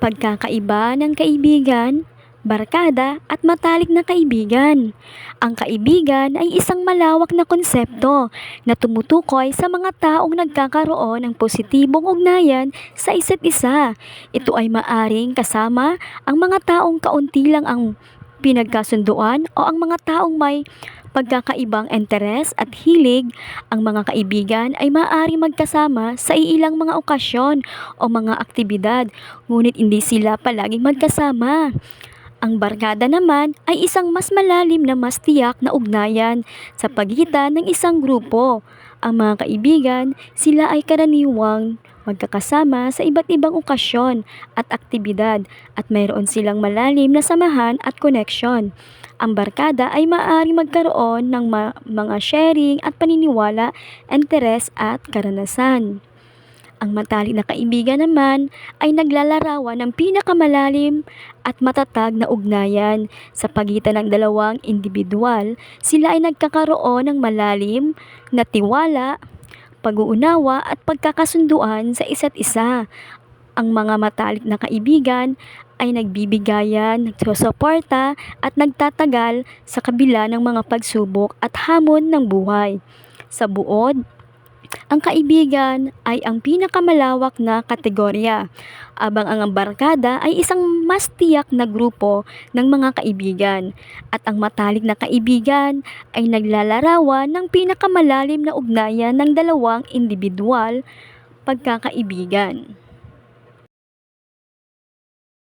Pagkakaiba ng kaibigan, barkada at matalik na kaibigan. Ang kaibigan ay isang malawak na konsepto na tumutukoy sa mga taong nagkakaroon ng positibong ugnayan sa isa't isa. Ito ay maaring kasama ang mga taong kaunti lang ang pinagkasunduan o ang mga taong may pagkakaibang interes at hilig, ang mga kaibigan ay maaari magkasama sa ilang mga okasyon o mga aktibidad, ngunit hindi sila palaging magkasama. Ang barkada naman ay isang mas malalim na mas tiyak na ugnayan sa pagitan ng isang grupo. Ang mga kaibigan, sila ay karaniwang magkakasama sa iba't ibang okasyon at aktibidad at mayroon silang malalim na samahan at koneksyon. Ang barkada ay maaari magkaroon ng ma- mga sharing at paniniwala, interes at karanasan. Ang matalik na kaibigan naman ay naglalarawan ng pinakamalalim at matatag na ugnayan sa pagitan ng dalawang individual. Sila ay nagkakaroon ng malalim na tiwala, pag-uunawa at pagkakasunduan sa isa't isa. Ang mga matalik na kaibigan ay nagbibigayan, nagsusuporta at nagtatagal sa kabila ng mga pagsubok at hamon ng buhay. Sa buod, ang kaibigan ay ang pinakamalawak na kategorya, abang ang barkada ay isang mas tiyak na grupo ng mga kaibigan, at ang matalik na kaibigan ay naglalarawan ng pinakamalalim na ugnayan ng dalawang individual pagkakaibigan.